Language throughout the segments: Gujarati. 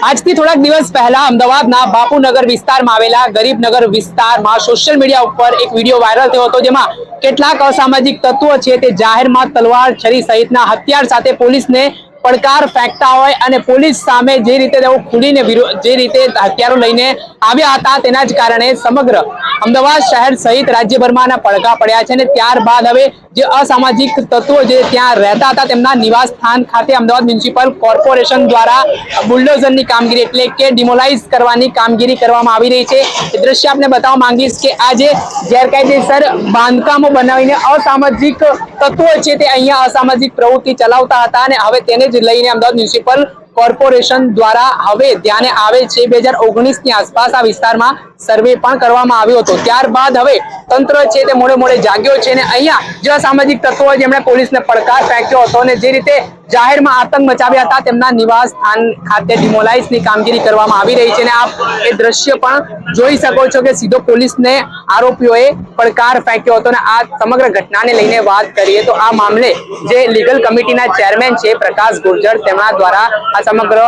આજથી થોડાક દિવસ પહેલા અમદાવાદના બાપુનગર વિસ્તારમાં આવેલા ગરીબનગર વિસ્તારમાં સોશિયલ મીડિયા ઉપર એક વીડિયો વાયરલ થયો હતો જેમાં કેટલાક અસામાજિક તત્વો છે તે જાહેરમાં તલવાર છરી સહિતના હથિયાર સાથે પોલીસને પડકાર ફેંકતા હોય અને પોલીસ સામે જે રીતે તેઓ ખુલીને જે રીતે હથિયારો લઈને આવ્યા હતા, તેના જ કારણે સમગ્ર અમદાવાદ શહેર સહિત રાજ્યભરમાં આના પડઘા પડ્યા છે અને ત્યારબાદ હવે જે અસામાજિક તત્વો જે ત્યાં રહેતા હતા, તેમના નિવાસ સ્થાન ખાતે અમદાવાદ મ્યુનિસિપલ કોર્પોરેશન દ્વારા બુલડોઝરની કામગીરી એટલે કે ડિમોલાઇઝ કરવાની કામગીરી કરવામાં આવી રહી છે. એ દ્રશ્ય આપને બતાવવા માંગીશ કે આજે ગેરકાયદેસર બાંધકામો બનાવીને અસામાજિક તત્વો છે, તે અહીંયા અસામાજિક પ્રવૃત્તિ ચલાવતા હતા અને હવે તેને જ અમદાવાદ મ્યુનિસિપલ કોર્પોરેશન દ્વારા હવે ધ્યાને આવે છે બે હજાર ઓગણીસની આસપાસ આ વિસ્તારમાં સર્વે પણ કરવામાં આવ્યો હતો. ત્યારબાદ હવે તંત્ર છે તે મોડે મોડે જાગ્યો છે અને અહીંયા જે સામાજિક તત્વો જેમણે પોલીસને પડકાર ફેંક્યો હતો અને જે રીતે જાહેરમાં આતંક મચાવ્યા હતા, તેમના નિવાસ સ્થાન ખાતે ડિમોલાઇઝની કામગીરી કરવામાં આવી રહી છે અને આપ એ દ્રશ્ય પણ જોઈ શકો છો કે સીધો પોલીસને આરોપીઓએ પડકાર ફેંક્યો હતો અને આ સમગ્ર ઘટનાને લઈને વાત કરીએ તો આ મામલે જે લીગલ કમિટીના ચેરમેન છે પ્રકાશ ગુર્જર, તેમના દ્વારા આ સમગ્ર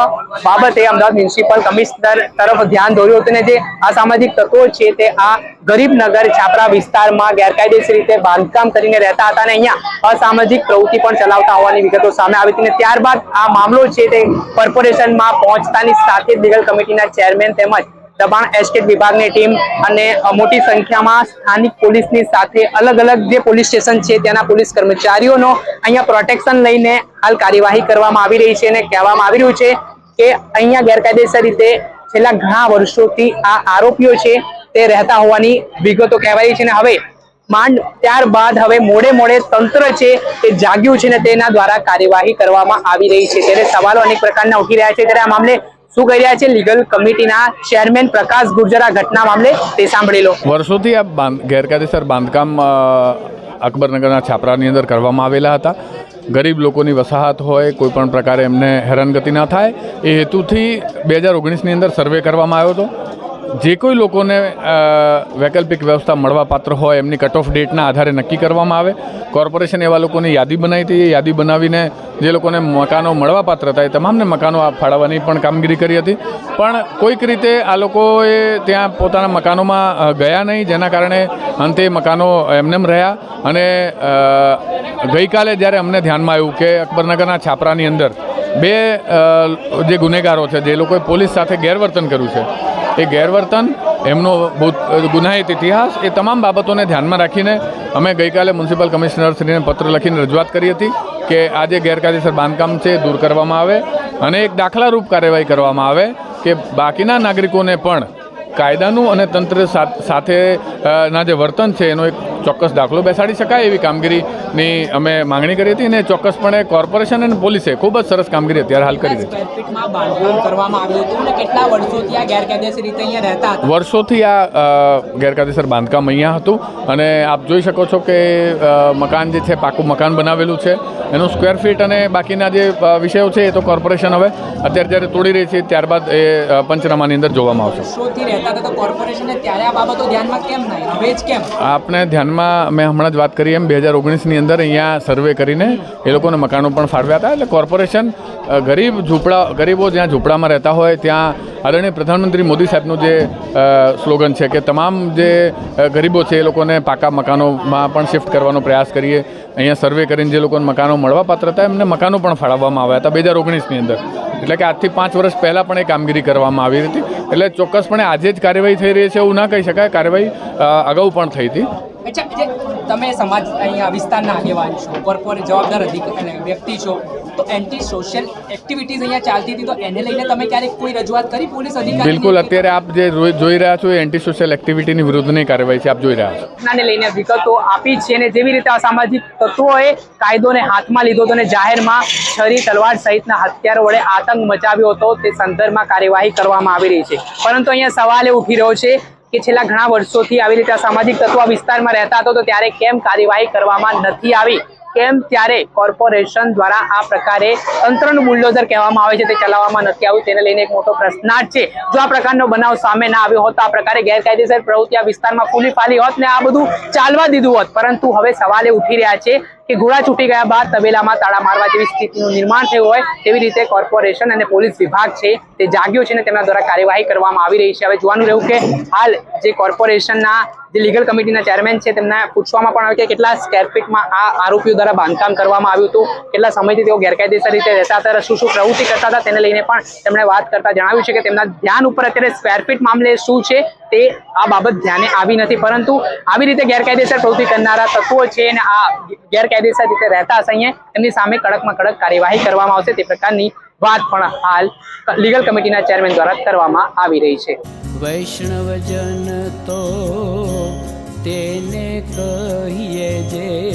બાબતે અમદાવાદ મ્યુનિસિપલ કમિશનર તરફ ધ્યાન દોર્યું હતું અને જે અસામાજિક તત્વો છે તે આ ગરીબનગર છાપરા વિસ્તારમાં ગેરકાયદેસર રીતે બાંધકામ કરીને રહેતા હતા અને અહીંયા અસામાજિક પ્રવૃત્તિ પણ ચલાવતા હોવાની વિગતો સામે આવી હતી અને ત્યારબાદ આ મામલો છે તે કોર્પોરેશનમાં પહોંચતાની સાથે લીગલ કમિટીના ચેરમેન તેમજ દબાણ એસ્ટેટ વિભાગની ટીમ અને મોટી સંખ્યામાં સ્થાનિક પોલીસની સાથે અલગ અલગ જે પોલીસ સ્ટેશન છે ત્યાંના પોલીસ કર્મચારીઓનો અહીંયા પ્રોટેક્શન લઈને હાલ કાર્યવાહી કરવામાં આવી રહી છે અને કહેવામાં આવી રહ્યું છે કે અહીંયા ગેરકાયદેસર રીતે છેલ્લા ઘણા વર્ષોથી આ આરોપીઓ છે તે રહેતા હોવાની વિગતો કહેવાય છે અને હવે માંડ ત્યારબાદ હવે મોડે મોડે તંત્ર છે તે જાગ્યું છે ને તેના દ્વારા કાર્યવાહી કરવામાં આવી રહી છે. ત્યારે સવાલો અનેક પ્રકારના ઉઠી રહ્યા છે. ત્યારે આ મામલે શું કહી રહ્યા છે લીગલ કમિટીના ચેરમેન પ્રકાશ ગુર્જરા ઘટના મામલે? તે સાંભળી લો. વર્ષોથી આ ગેરકાયદેસર બાંધકામ અકબરનગરના છાપરાની અંદર કરવામાં આવેલા હતા. ગરીબ લોકોની વસાહત હોય કોઈ પણ પ્રકારે એમને હેરાનગતિ ના થાય. એ હેતુથી બે હજાર ઓગણીસની અંદર સર્વે કરવામાં આવ્યો હતો. જે કોઈ લોકોને વૈકલ્પિક વ્યવસ્થા મળવા પાત્ર હોય, એમની કટ ઓફ ડેટના આધારે નક્કી કરવામાં આવે. કોર્પોરેશન એવા લોકોની યાદી બનાવી હતી. એ યાદી બનાવીને જે લોકોને મકાનો મળવા પાત્ર હતા, એ તમામને મકાનો ફાળવવાની પણ કામગીરી કરી હતી. પણ કોઈક રીતે આ લોકોએ ત્યાં પોતાના મકાનોમાં ગયા નહીં, જેના કારણે અંતે મકાનો એમનેમ રહ્યા. અને ગઈકાલે જ્યારે અમને ધ્યાનમાં આવ્યું કે અકબરનગરના છાપરાની અંદર બે જે ગુનેગારો છે, જે લોકોએ પોલીસ સાથે ગેરવર્તન કર્યું છે એ ગેરવર્તન, એમનો ગુનાહિત ઇતિહાસ, એ તમામ બાબતોને ધ્યાનમાં રાખીને અમે ગઈકાલે મ્યુનિસિપલ કમિશનરશ્રીને પત્ર લખીને રજૂઆત કરી હતી કે આ જે ગેરકાયદેસર બાંધકામ છે દૂર કરવામાં આવે અને એક દાખલારૂપ કાર્યવાહી કરવામાં આવે કે બાકીના નાગરિકોને પણ કાયદાનું અને તંત્ર સાથે ના જે વર્તન છે એનો એક ચોક્કસ દાખલો બેસાડી શકાય એવી કામગીરીની અમે માંગણી કરી હતી અને ચોક્કસપણે કોર્પોરેશન અને પોલીસે ખૂબ જ સરસ કામગીરી અત્યારે હાલ કરી હતું વર્ષોથી આ ગેરકાયદેસર બાંધકામ અહીંયા હતું અને આપ જોઈ શકો છો કે મકાન જે છે પાકું મકાન બનાવેલું છે. એનું સ્ક્વેર ફીટ અને બાકીના જે વિષયો છે એ તો કોર્પોરેશન હવે અત્યારે જ્યારે તોડી રહી છે ત્યારબાદ એ પંચનામાની અંદર જોવામાં આવશે. આપને રહેતા ધ્યાનમાં મેં હમણાં જ વાત કરી એમ, બે હજાર ઓગણીસની અંદર અહીંયા સર્વે કરીને એ લોકોને મકાનો પણ ફાળવ્યા હતા. એટલે કોર્પોરેશન ગરીબ ઝૂંપડા, ગરીબો જ્યાં ઝૂંપડામાં રહેતા હોય, ત્યાં આદરણીય પ્રધાનમંત્રી મોદી સાહેબનું જે સ્લોગન છે કે તમામ જે ગરીબો છે એ લોકોને પાકા મકાનોમાં પણ શિફ્ટ કરવાનો પ્રયાસ કરીએ. અહીંયા સર્વે કરીને જે લોકોને મકાનો મળવા પાત્ર હતા, એમને મકાનો પણ ફાળવવામાં આવ્યા હતા બે હજાર ઓગણીસની અંદર. એટલે કે આજથી પાંચ વર્ષ પહેલાં પણ એ કામગીરી કરવામાં આવી હતી. એટલે ચોક્કસપણે આજે જ કાર્યવાહી થઈ રહી છે એવું ના કહી શકાય. કાર્યવાહી અગાઉ પણ થઈ હતી. અચ્છા જે તમે સમાજ અહીંયા વિસ્તારના આગેવાન છો કોર્પોરેટ જવાબદાર અધિક અને વ્યક્તિ છો તો એન્ટી સોશિયલ એક્ટિવિટીઝ અહીંયા ચાલતી હતી તો એને લઈને તમે ક્યારેક કોઈ રજૂઆત કરી પોલીસ અધિકારી બિલકુલ અત્યારે આપ જે જોઈ રહ્યા છો એ એન્ટી સોશિયલ એક્ટિવિટીની વિરુદ્ધની કાર્યવાહી છે આપ જોઈ રહ્યા છો. ઘટનાને લઈને વિગતો આપી છે અને જેવી રીતે અસામાજિક તત્વોએ કાયદોને હાથમાં લીધો હતો અને જાહેરમાં છરી તલવાર સહિતના હથિયારો વડે આતંક મચાવ્યો હતો તે સંદર્ભમાં કાર્યવાહી કરવામાં આવી રહી છે. પરંતુ અહીંયા સવાલ એ ઉઠી રહ્યો છે કે છેલ્લા ઘણા વર્ષોથી આવી રીતે સામાજિક તત્વ વિસ્તારમાં રહેતા હતો, તો ત્યારે કેમ કાર્યવાહી કરવામાં નથી આવી? કેમ ત્યારે કોર્પોરેશન દ્વારા આ પ્રકારે તંત્રનું બુલડોઝર કહેવામાં આવે છે, તે ચલાવવામાં નથી આવ્યું? તેને લઈને એક મોટો પ્રશ્નાર્થ છે. જો આ પ્રકારનો બનાવ સામે ના આવ્યો હોત આ પ્રકારે ગેરકાયદેસર પ્રવૃત્તિ આ વિસ્તારમાં ફૂલી ફાલી હોત ને આ બધું ચાલવા દીધું હોત. પરંતુ હવે સવાલ ઉઠી રહ્યા છે કે ઘોડા છૂટી ગયા બાદ તબેલામાં તાળા મારવા જેવી સ્થિતિનું નિર્માણ થયું હોય તેવી રીતે કોર્પોરેશન અને પોલીસ વિભાગ છે તે જાગ્યો છે અને તેમના દ્વારા કાર્યવાહી કરવામાં આવી રહી છે. હવે જોવાનું રહ્યું કે હાલ જે કોર્પોરેશનના જે લીગલ કમિટીના ચેરમેન છે, તેમને પૂછવામાં પણ આવે કે કેટલા સ્કેર ફીટમાં આ આરોપીઓ દ્વારા બાંધકામ કરવામાં આવ્યું હતું, કેટલા સમયથી તેઓ ગેરકાયદેસર રીતે રહેતા હતા, શું શું પ્રવૃત્તિ કરતા હતા, તેને લઈને પણ તેમણે વાત કરતા જણાવ્યું છે કે તેમના ધ્યાન ઉપર અત્યારે સ્ક્વેર ફીટ મામલે શું છે, તે આ બાબત ધ્યાને આવી નથી. પરંતુ આવી રીતે ગેરકાયદેસર પ્રવૃત્તિ કરનારા તત્વો છે અને આ ગેરકાયદેસર રીતે રહેતા હશે અહીંયા, તેમની સામે કડકમાં કડક કાર્યવાહી કરવામાં આવશે. તે પ્રકારની વાત પણ હાલ લીગલ કમિટીના ચેરમેન દ્વારા કરવામાં આવી રહી છે. વૈષ્ણવજન તો કહીએ જે